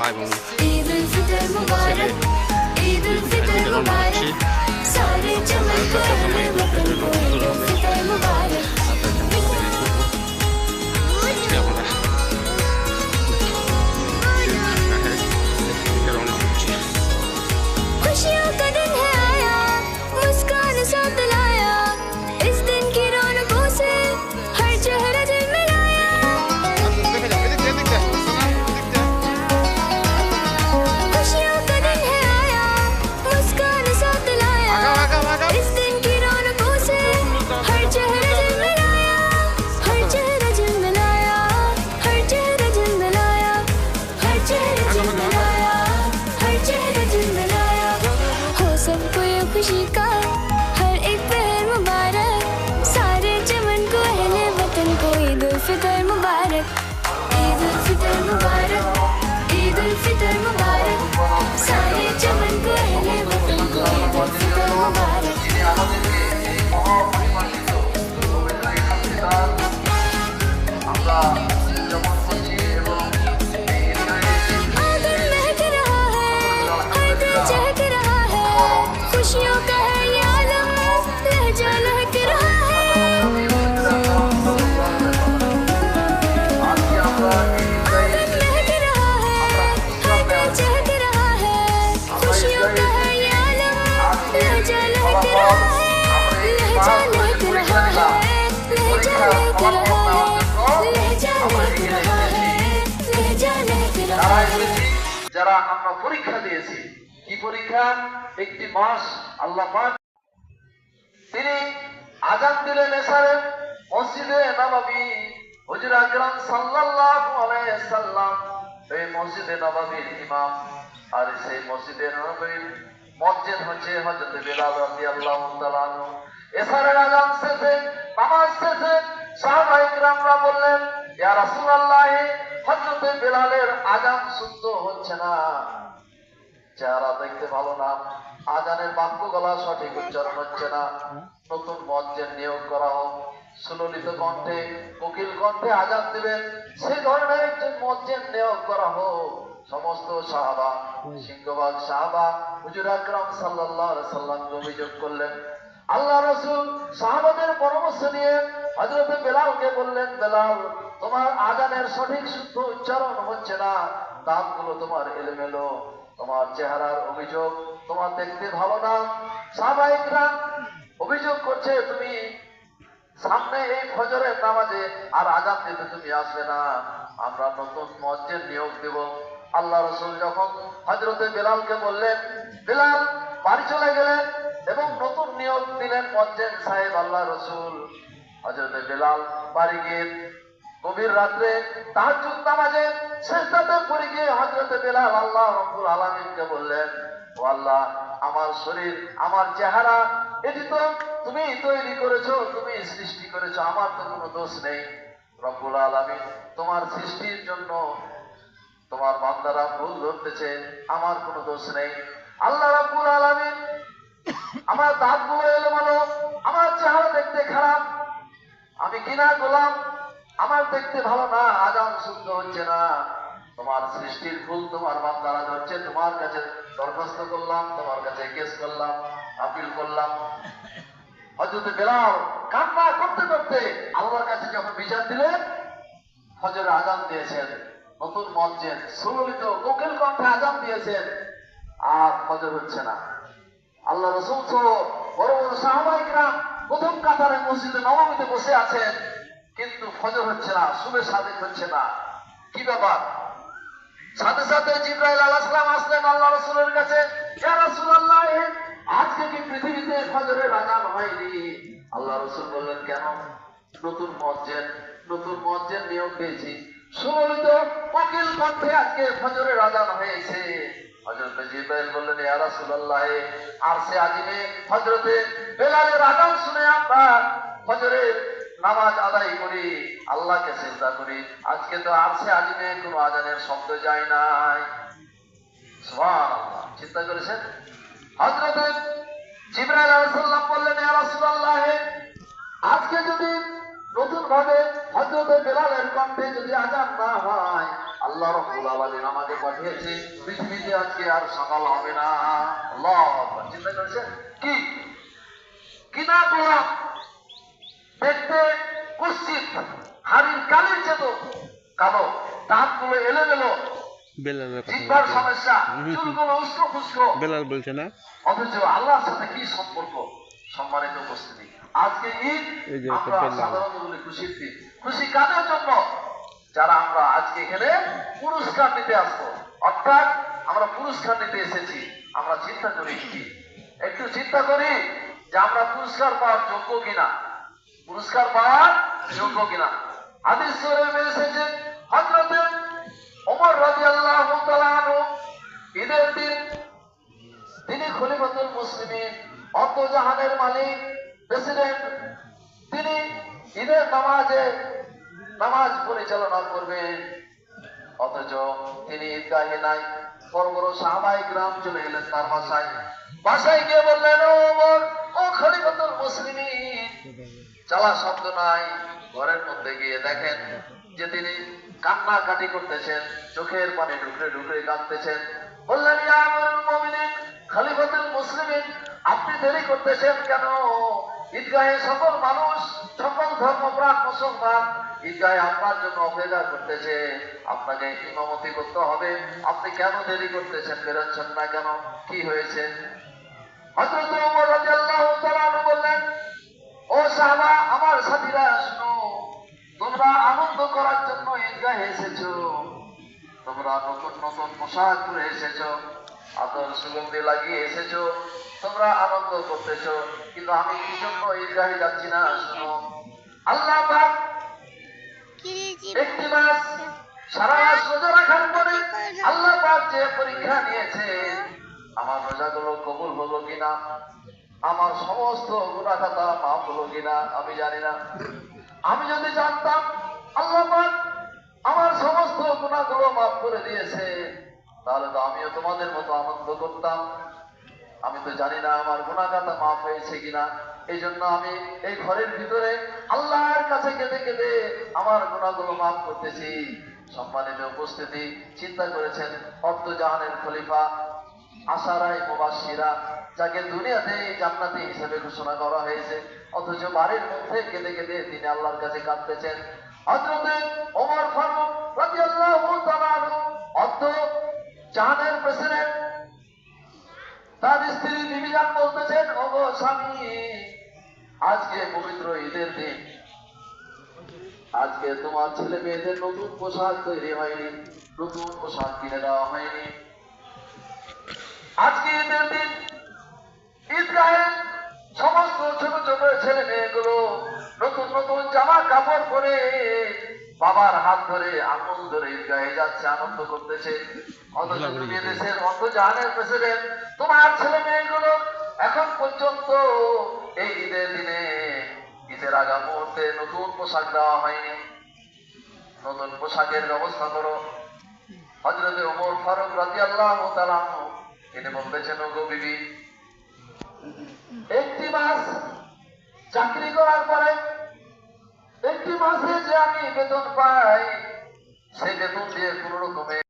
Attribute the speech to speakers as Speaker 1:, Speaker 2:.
Speaker 1: এবং
Speaker 2: ঈদ উল ফিতর खुशी का हर एक पहर मुबारक। सारे चमन को, अहले वतन को, ईद उल फितर मुबारक। ईद उल फितर मुबारक, ईद उल फितर मुबारक। सारे चमन को, अहले वतन को, ईद उल फितर मुबारक।
Speaker 3: যারা আমরা পরীক্ষা দিয়েছি, কি পরীক্ষা? একটি মাস আল্লাহ তিনি আজান দিলেন এসারে মসজিদে নবাবী হুজুর আকরাম সাল্লাল্লাহু আলাইহি সাল্লাম, এই মসজিদে নবাবীর ইমাম আর সেই মসজিদে নবাবীর মসজিদ হচ্ছে হযরত বিলাল রাদিয়াল্লাহু তাআলা এসারের আজান শেষে, নামাজ শেষে সাহাবায়ে কিরামরা বললেন, ইয়া রাসূলুল্লাহ, হযরত বিলালের আজান শুদ্ধ হচ্ছে না। চেহারা দেখতে ভালো না আজানের বাক্য গলা সঠিক উচ্চারণ হচ্ছে না। নতুন মজ্জের নিয়োগ করা হোক, সুললিত কণ্ঠে, কোকিল কণ্ঠে আজান দিবেন সেই ধরনের একজন মজ্জের নিয়োগ করা হোক। সমস্ত সাহাবা সিংহবাগ সাহাবা, হুজুর আকরাম সাল্লাল্লাহু আলাইহি সাল্লামকে অভিযোগ করলেন, আল্লাহ রসুল সাহাবাদের পরামর্শ নিয়ে হজরত বেলালকে বললেন, বেলাল, তোমার আজানের সঠিক শুদ্ধ উচ্চারণ হচ্ছে না। দাঁতগুলো তোমার এলোমেলো, তোমার চেহারার অভিযোগ তোমার দেখতে ভালো না। সাহাবাহিকরা অভিযোগ করছে, তুমি সামনে এই ফজরের নামাজে আর আজান দিতে তুমি আসবে না। আমরা নতুন মসজিদ নিয়োগ দেব। আল্লাহ রসুল যখন হজরতে বেলালকে বললেন, বেলাল, বাড়ি চলে গেলেন এবং নতুন নিয়োগ দিলেন মসজিদ সাহেব আল্লাহ রসুল। হজরতে বেলাল বাড়ি গিয়ে গভীর রাত্রে তাহাজ্জুদ নামাজে শেষদাতে পড়ে গিয়ে হজরতে বেলাল আল্লাহ রব্বুল আলামিনকে বললেন, ও আল্লাহ, আমার শরীর, আমার চেহারা, এটি তো তুমি তৈরি করেছ, তুমি সৃষ্টি করেছ, আমার তো কোনো দোষ নেই। রব্বুল আলামিন তোমার সৃষ্টির জন্য তোমার বান্দারা ভুল ধরতেছে, আমার কোনো দোষ নেই। আল্লাহ রাব্বুল আলামিন আমার দাঁতগুলো এলোমেলো, আমার চেহারা দেখতে খারাপ কিনা গোলাম, আমার দেখতে ভালো না, আজান শুদ্ধ হচ্ছে না। তোমার সৃষ্টির ফুল তোমার বান্দারা ধরছে, তোমার কাছে দরখাস্ত করলাম, তোমার কাছে কেস করলাম, আপিল করলাম। হজরত বেলাল কান্না করতে করতে আল্লাহর কাছে যখন বিচার দিলেন হজরে আজান দিয়েছেন, নতুন মসজিদ, সুললিত কোকিল কণ্ঠে আজান দিয়েছেন, আর হজর হচ্ছে না। আল্লাহ রসুল সহ বড় বড় সাহাবাহিকরা প্রথম কাতারে মসজিদে নবমীতে বসে আছেন, কিন্তু ফজর হচ্ছে না শুভে সাদেক হচ্ছে না। কি ব্যাপার? সাথে সাথে জিব্রাইল আলাইহিস সালাম আসলেন আল্লাহ রসুলের কাছে আজকে কি পৃথিবীতে ফজরের আজান হয়নি। আল্লাহ রসুল বললেন, কেন? নতুন মসজিদ নতুন মসজিদ নিয়োগ পেয়েছি। সুললিত কোকিল কণ্ঠে আজকে ফজরের আজান হয়েছে। হজরত জিব্রাইল বললেন, ইয়া রাসূলুল্লাহ আর সে আজিমে হজরতে বেলালের আজান শুনে আমরা ফজরের নামাজ আদায় করি, আল্লাহকে চিন্তা করি। আজকে তো সে আজিমে কোনো আজানের শব্দ যায় নাই। চিন্তা করেছেন? হজরতে জিব্রাইল আলাইহিস সালাম বললেন, ইয়া রাসূলুল্লাহ, আজকে যদি নতুন ভাবে হজরত বেলালের কণ্ঠে যদি আজান না হয়, আল্লাহ রব্বুল আলামিন আমাকে পাঠিয়েছে। পৃথিবীতে আজকে আর সকাল হবে না। আল্লাহ চিন্তা করেছেন? কি? কিনা গোলাপ দেখতে কুৎসিত হাড়ির কালির চেত কালো দাঁতগুলো এলোমেলো।
Speaker 4: বেলালের কথা
Speaker 3: জিহ্বার সমস্যা
Speaker 4: হুম, হুম।
Speaker 3: চুলগুলো উস্কো ফুস্কো
Speaker 4: বেলাল বলছে না?
Speaker 3: অথচ আল্লাহর সাথে কি সম্পর্ক? সম্মানিত উপস্থিতি। আজকে ঈদ আমরা সাধারণত বলি খুশির দিন খুশি কাদের জন্য? যারা আমরা আজকে এখানে পুরস্কার নিতে আসব। অর্থাৎ আমরা পুরস্কার নিতে এসেছি। আমরা চিন্তা করি একটু চিন্তা করি। যে আমরা পুরস্কার পাওয়ার যোগ্য কিনা? পুরস্কার পাওয়ার যোগ্য কিনা? হাদিস শরীফে এসেছে, হযরতে ওমর রাদিয়াল্লাহু তাআলা ঈদের দিন তিনি খলিফাতুল মুসলিমিন অন্তজাহানের মালিক, প্রেসিডেন্ট। তিনি ঈদের নামাজে নামাজ পরিচালনা করবেন। অথচ তিনি ঈদগাহে নাই, বড় বড় সাহাবাই গ্রাম চলে এলেন তার বাসায়। বাসায় গিয়ে বললেন ওমর খলিফাতুল মুসলিমিন। চালা শব্দ নাই, ঘরের মধ্যে গিয়ে দেখেন যে তিনি কান্নাকাটি করতেছেন, চোখের পানি ঢুকরে ঢুকরে কাঁদতেছেন। বললেন, ইয়া আমিরুল মুমিনিন, খলিফাতুল মুসলিমিন, আপনি দেরি করতেছেন কেন? ঈদগাহে সকল মানুষ, সকল ধর্মপ্রাণ মুসলমান, ঈদগাহে আপনার জন্য অপেক্ষা করতেছে। আপনাকে ইমামতি করতে হবে। আপনি কেন দেরি করতেছেন? বেরোচ্ছেন না কেন? কি হয়েছে? হযরত ওমর রাদিয়াল্লাহু তাআলা বললেন ও সাহাবা আমার সাথীরা শুনো তোমরা আনন্দ করার জন্য ঈদগাহে এসেছ। তোমরা নতুন নতুন পোশাক পরে এসেছ আদর সুগন্ধি লাগিয়ে এসেছ তোমরা আনন্দ করতেছো। কিন্তু আমি কি জন্য ঈদগাহে যাচ্ছি না শুনো। আল্লাহ পাক একটি মাস সারা মাস রোজা রাখার পরে আল্লাহ পাক যে পরীক্ষা নিয়েছে আমার রোজাগুলো কবুল হলো কিনা? আমার সমস্ত গুণা খাতা মাফ হলো কিনা? আমি জানি না। আমি যদি জানতাম, আল্লাহ আমার সমস্ত গুণাগুলো মাফ করে দিয়েছে, তাহলে তো আমিও তোমাদের মতো আনন্দ করতাম। আমি তো জানি না আমার গুণাগাতা মাফ হয়েছে কিনা। এই জন্য আমি এই ঘরের ভিতরে আল্লাহর কাছে কেঁদে কেঁদে আমার গুণাগুলো মাফ করতেছি। সম্মানিত উপস্থিতি, চিন্তা করেছেন অর্ধ জাহানের খলিফা আশারাই মুবাসিরা যাকে দুনিয়াতে জান্নাতি হিসেবে ঘোষণা করা হয়েছে, অথচ বাড়ির মধ্যে কেঁদে কেঁদে তিনি আল্লাহর কাছে কাঁদতেছেন। হযরতে ওমর ফারুক জাহানের প্রেসিডেন্ট তার স্ত্রী বিবিজান বলতেছেন ও গো স্বামী, আজকে পবিত্র ঈদের দিন। আজকে তোমার ছেলে মেয়েদের নতুন পোশাক তৈরি হয়নি, নতুন পোশাক কিনে দেওয়া হয়নি। আজকে ঈদের দিন ঈদগাহে সমস্ত ছোট ছোট ছেলে মেয়েগুলো নতুন নতুন জামা কাপড় পরে বাবার হাত ধরে আঙুল ধরে ঈদগাহে যাচ্ছে আনন্দ করতেছে। অথচ তুমি দেশের অন্তর্জাহানের প্রেসিডেন্ট তোমার ছেলে মেয়েগুলো এখন পর্যন্ত এই ঈদের দিনে ঈদের আগা মুহূর্তে নতুন পোশাক দেওয়া হয়নি। নতুন পোশাকের ব্যবস্থা করো। হজরতে ওমর ফারুক রাজি আল্লাহ তিনি বলতেছেন ওগো বিবি একটি মাস চাকরি করার পরে, একটি মাসে যে আমি বেতন পাই, সেই বেতন দিয়ে কোন রকমে